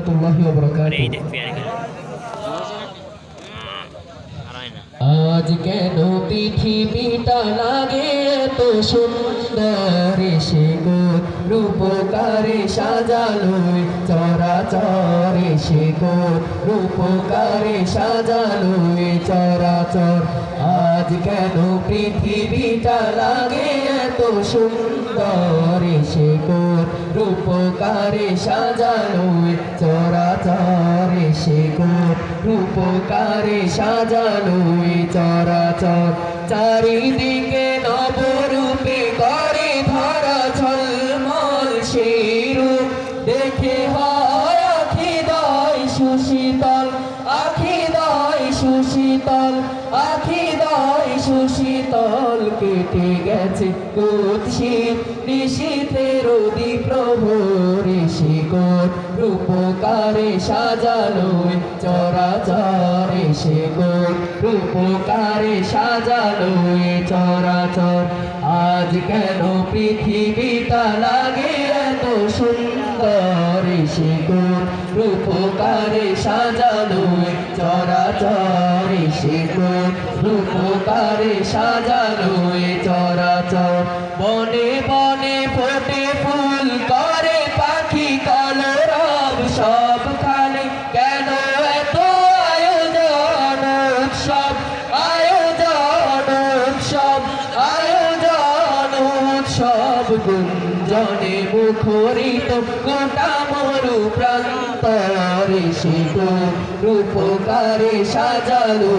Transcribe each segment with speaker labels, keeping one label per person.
Speaker 1: রহমতুল্লাহি আজ কেন পৃথিবীটা লাগে এত সুন্দর সে গো রূপকারে সাজালো চরাচরে সে গো রূপকারে সাজালো চরাচর। আজ কেন পৃথিবীটা লাগে এত সুন্দর? সে গো রূপকারে সাজালো চরাচরে। সে গো রূপকারে সাজালো চরাচর। চারিদিকে নবরূপে করে ধরা ঝলমল সেই রূপ। দেখে হয় সুশীতল কেটে গেছে কুৎসি নিশীথের অধি প্রভু ঋষি কোট রূপকারে সাজালো সে গোট রূপকারে সাজালো চরাচর। আজ কেন পৃথিবীটা লাগে এত সুন্দর গোট রূপকারে সাজালো চরাচরে? গোট রূপকারে সাজালো চরাচর। বনে বনে ফোটে ফুল মুখরিত গোটা মরু প্রান্তরে শিব রূপকারে সাজালো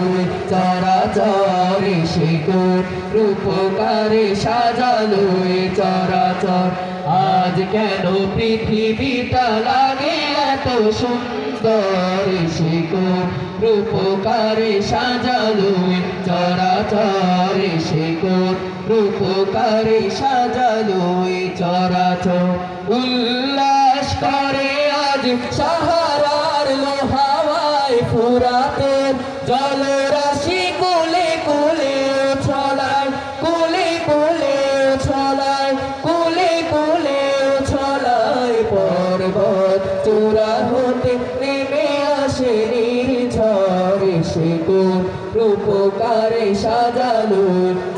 Speaker 1: চরাচরে শিব রূপকারে সাজালো চরাচর আজ কেন পৃথিবীটা লাগে এত সুন্দর শিব রূপকারে সাজালো চরাচরে শিব রূপকারে সাজালো চরাচর উল্লাস করে আজ সাহারার লোহাওয়ায় ফুরাতের জলরাশি কুলে কুলে ছলায় কুলে কুলে ছলায় কুলে কুলে ছলায় পর্বত চূড়া হতে নেমে আসে ঝড়ে সে রূপকারে সাজালো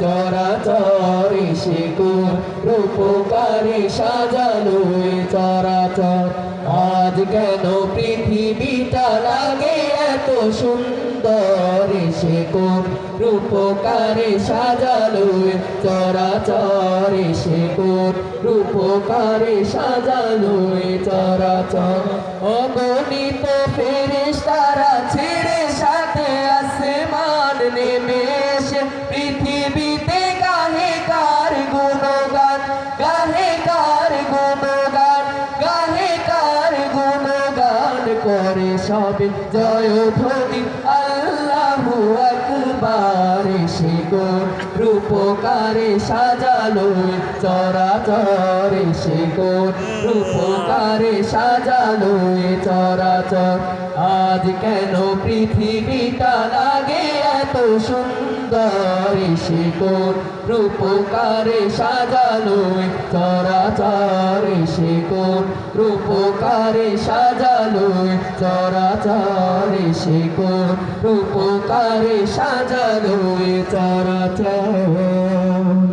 Speaker 1: চরাচরে সে কোন রূপকারে সাজালো চরাচর। আজ কেন পৃথিবীটা লাগে এত সুন্দর? সে কোন রূপকারে সাজালো চরাচরে? সে কোন রূপকারে সাজালো চরাচর? অগণিত ফেরেশতারা ছেড়ে সবে জয় ধ্বনি আল্লাহু আকবার সে রূপকারে সাজালো, চরাচরে সে কোন রূপকারে সাজালো, চরাচর। আজ কেন পৃথিবীটা লাগে এত সুন্দর সে রূপকারে সাজালো চরাচরে সে কোন রূপকারে সাজালো চরাচরে সে কোন রূপকারে সাজালো চরাচর।